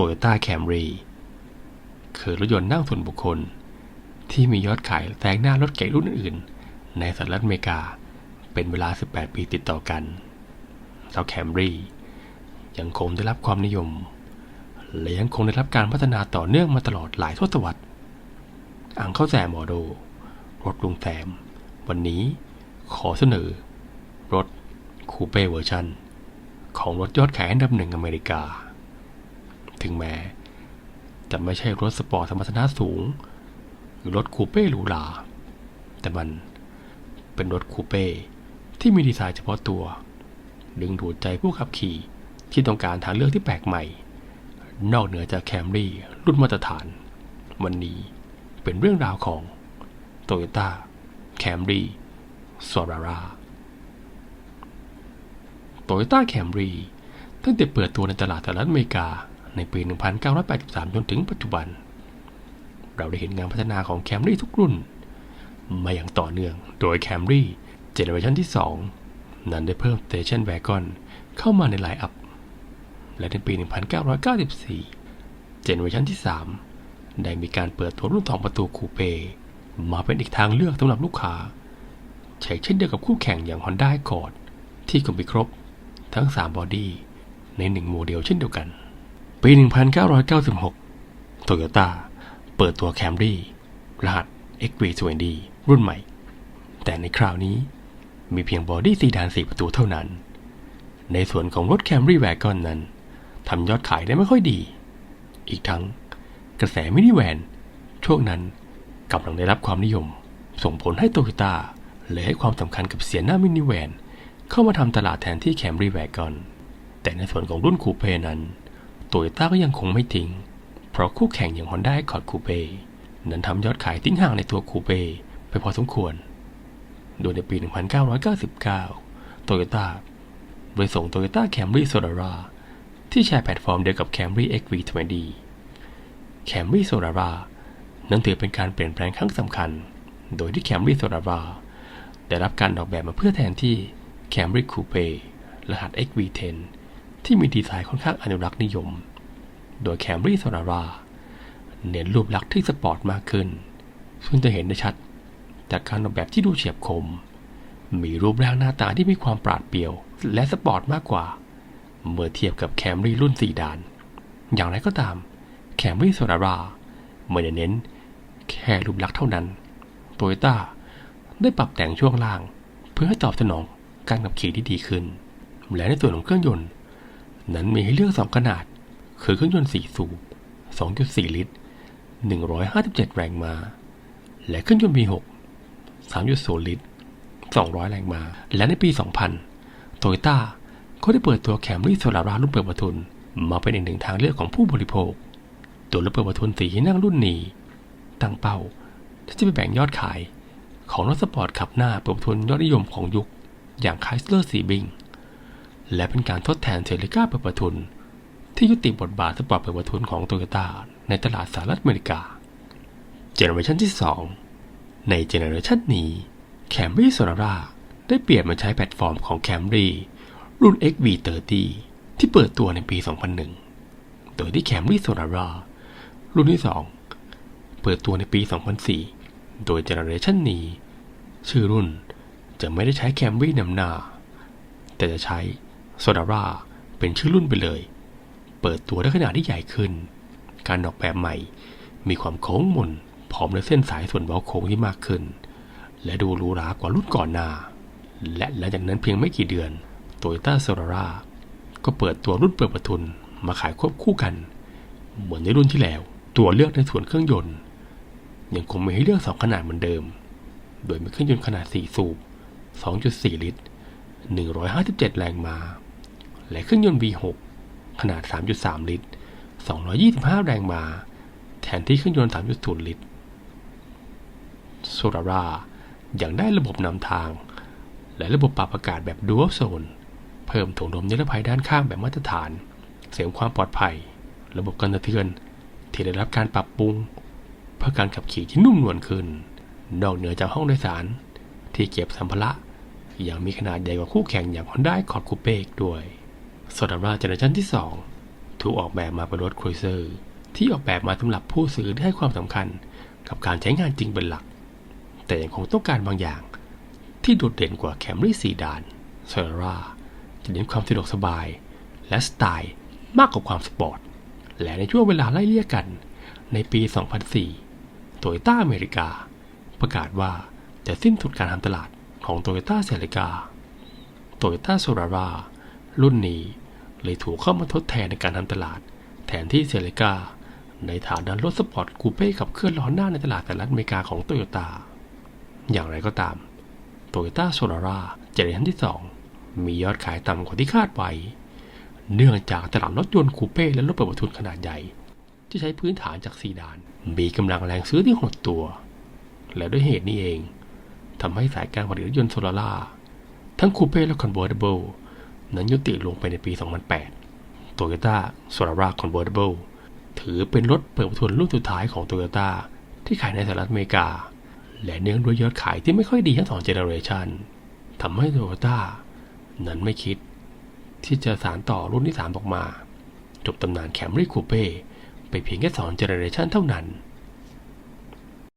Toyota Camry คือรถยนต์นั่งส่วนบุคคล ที่มียอดขายแซงหน้ารถเก๋งรุ่นอื่นในสหรัฐอเมริกาเป็นเวลา 18 ปีติดต่อกันเจ้าแคมรี่ยังคงได้รับความนิยม และยังคงได้รับการพัฒนาต่อเนื่องมาตลอดหลายทศวรรษอังเข้าแซมอโด รถลุงแซม วันนี้ขอเสนอ รถคูเป้เวอร์ชันของรถยอดขายอันดับหนึ่งอเมริกา ถึงแม้ จะไม่ใช่รถสปอร์ตสมรรถนะสูง หรือรถคูเป้หรูหราแต่มันเป็นรถคูเป้ที่มีดีไซน์เฉพาะตัว ดึงดูดใจผู้ขับขี่ที่ต้องการทางเลือกที่แปลกใหม่ นอกเหนือจากแคมรี่รุ่นมาตรฐาน วันนี้เป็นเรื่องราวของ Toyota Camry s o r a r a Toyota Camry ตั้งแต่เปิดตัวในตลาดสหรัฐอเมริกา ในปี 1983 จนถึงปัจจุบัน เราได้เห็นงานพัฒนาของ Camry ทุกรุ่น มาอย่างต่อเนื่อง โดย Camry เจเนอเรชันที่ 2 นั้นได้เพิ่ม Station Wagon เข้ามาในไลน์อัพ และในปี 1994 เจเนอเรชันที่ 3 ได้มีการเปิดตัวรุ่น2ประตูคูเป้มาเป็นอีกทางเลือกสำหรับลูกค้าใช้เช่นเดียวกับคู่แข่งอย่าง Honda Accord ที่ก็มีครบ ทั้ง 3 บอดี้ใน 1 โมเดลเช่นเดียวกัน ปี 1996 Toyota เปิดตัว Camry รหัส XV20 รุ่นใหม่ แต่ในคราวนี้มีเพียงบอดี้ซีดาน4ประตูเท่านั้น ในส่วนของรถ Camry Wagon นั้นทำยอดขายได้ไม่ค่อยดี อีกทั้งกระแสมินิแวน ช่วงนั้นกำลังได้รับความนิยม ส่งผลให้โตโยต้าเลยให้ความสำคัญกับเสียหน้ามินิแวน เข้ามาทำตลาดแทนที่แคมรี่แวกอนแต่ในส่วนของรุ่นคูเป้นั้น โตโยต้าก็ยังคงไม่ทิ้ง เพราะคู่แข่งอย่าง Honda Accord Coupe นั้นทำยอดขายทิ้งห่างในตัวคูเป้ไปพอสมควร โดยในปี 1999 โตโยต้าโดยส่ง Toyota Camry Solara ที่แชร์แพลตฟอร์มเดียวกับ Camry XV20 Camry Solara นั้นถือเป็นการเปลี่ยนแปลงครั้งสำคัญ โดยที่ Camry Solara ได้รับการออกแบบมาเพื่อแทนที่ Camry Coupe รหัส XV10 ที่มีดีไซน์ค่อนข้างอนุรักษ์นิยม โดย Camry Solara เน้นรูปลักษณ์ที่สปอร์ตมากขึ้น ซึ่งจะเห็นได้ชัด จากการออกแบบที่ดูเฉียบคม มีรูปร่างหน้าตาที่มีความปราดเปรียว และสปอร์ตมากกว่า เมื่อเทียบกับ Camry รุ่น4ดาน อย่างไรก็ตาม Camry Solara ไม่ได้เน้น แค่รูปลักษณ์เท่านั้น โตโยต้าได้ปรับแต่งช่วงล่าง เพื่อให้ตอบสนองการขับขี่ที่ดีขึ้น และในส่วนของเครื่องยนต์ นั้นมีให้เลือกสองขนาด คือเครื่องยนต์4สูบ 2.4 ลิตร 157 แรงม้า และเครื่องยนต์ V6 3.0 ลิตร 200 แรงม้า และในปี 2000 โตโยต้าก็ได้เปิดตัวแคมรี่โซลาร่ารุ่นเปิดประทุน มาเป็นอีกหนึ่งทางเลือกของผู้บริโภค ตัวรถเปิดประทุนสีนั่งรุ่นนี้ตั้งเป้าที่จะไปแบ่งยอดขาย ของรถสปอร์ตขับหน้าเปิดประทุนยอดนิยมของยุค อย่างไคสเลอร์ซีบิง และเป็นการทดแทนเซริก้าเปิดประทุน ที่ยุติบทบาทสปอร์ตเปิดประทุนของโตโยต้าในตลาดสหรัฐอเมริกา เจเนอเรชันที่ 2 ในเจเนอเรชันนี้ Camry Solara ได้เปลี่ยนมาใช้แพลตฟอร์มของ Camry รุ่น XV30 ที่เปิดตัวในปี 2001 โดยที่ Camry Solara รุ่นที่ 2 เปิดตัวในปี 2004 โดยเจเนอเรชันนี้ ชื่อรุ่นจะไม่ได้ใช้ Camry นำหน้า แต่จะใช้ Solara เป็นชื่อรุ่นไปเลย เปิดตัวด้วยขนาดที่ใหญ่ขึ้น การออกแบบใหม่มีความโค้งมนพร้อมด้วยเส้นสายส่วนเว้าโค้งที่มากขึ้น และดูรูรากว่ารุ่นก่อนหน้า และหลังจากนั้นเพียงไม่กี่เดือนโตโยต้า o ซ a ราก็เปิดตัวรุ่นเปิดประทุนมาขายควบคู่กัน เหมือนในรุ่นที่แล้ว ตัวเลือกในส่วนเครื่องยนต์ ยังคงมีให้เลือกสองขนาดเหมือนเดิม โดยมีเครื่องยนต์ขนาด 4 สูบ 2.4 ลิตร 157 แรงม้า และเครื่องยนต์ V6 ขนาด 3.3 ลิตร 225 แรงม้า แทนที่เครื่องยนต์ 3.0 ลิตรโซราราย่างได้ระบบนำทาง และระบบปรับอากาศแบบ Dual Zone เพิ่มถุงลมนิรภัยด้านข้างแบบมาตรฐาน เสริมความปลอดภัย ระบบกันสะเทือน ที่ได้รับการปรับปรุง เพื่อการขับขี่ที่นุ่มนวลขึ้น นอกเหนือจากห้องโดยสาร ที่เก็บสัมภาระอย่างมีขนาดใหญ่กว่าคู่แข่งอย่าง Honda Accord Coupe อีกด้วย โซดาราเจเนอเรชันที่ 2 ถูกออกแบบมาเป็นรถครูเซอร์ที่ออกแบบมาสำหรับผู้ซื้อที่ให้ความสำคัญกับการใช้งานจริงเป็นหลัก แต่ยังคงต้องการบางอย่าง ที่โดดเด่นกว่าแคมรี่ซีดานเซอร่าจะเน้นความสะดวกสบาย และสไตล์มากกว่าความสปอร์ต และในช่วงเวลาไล่เลี่ยกัน ในปี 2004 โตโยต้าอเมริกา ประกาศว่าจะสิ้นสุดการทำตลาดของโตโยต้าเซเลกาโตโยต้าโซราร่ารุ่นนี้ เลยถูกเข้ามาทดแทนในการทำตลาด แทนที่เซเลกาในฐานะรถสปอร์ตคูเป้ขับเคลื่อนล้อหน้าในตลาดสหรัฐอเมริกาของโตโยต้าอย่างไรก็ตามโตโยต้าโซ l าร่าเจเนอเรชันที่ 2 มียอดขายต่ำกว่าที่คาดไว้ เนื่องจากตลาดรถยนต์คูเป้และรถเปิดประทุนขนาดใหญ่ ที่ใช้พื้นฐานจากซีดาน มีกำลังแรงซื้อที่หดตัว และด้วยเหตุนี้เองทำให้สายการผลิตรถยนต์โซ l าร่าทั้งคูเป้และคอนเวอร์ i เบิล นั้นยุติลงไปในปี 2008โตโยต้าโซ l าร่าคอนเวอร์ i เบิลถือเป็นรถเปิดประทุนรุ่นสุดท้ายของโตโยต้าที่ขายในสหรัฐอเมริกา และเนื่องด้วยยอดขายที่ไม่ค่อยดีทั้งสองเจเนอเรชันทำให้โตโยต้านั้นไม่คิด ที่จะสานต่อรุ่นที่ 3 ออกมา จบตำนานแคมรี่คูเป้ไปเพียงแค่2เจเนอเรชันเท่านั้น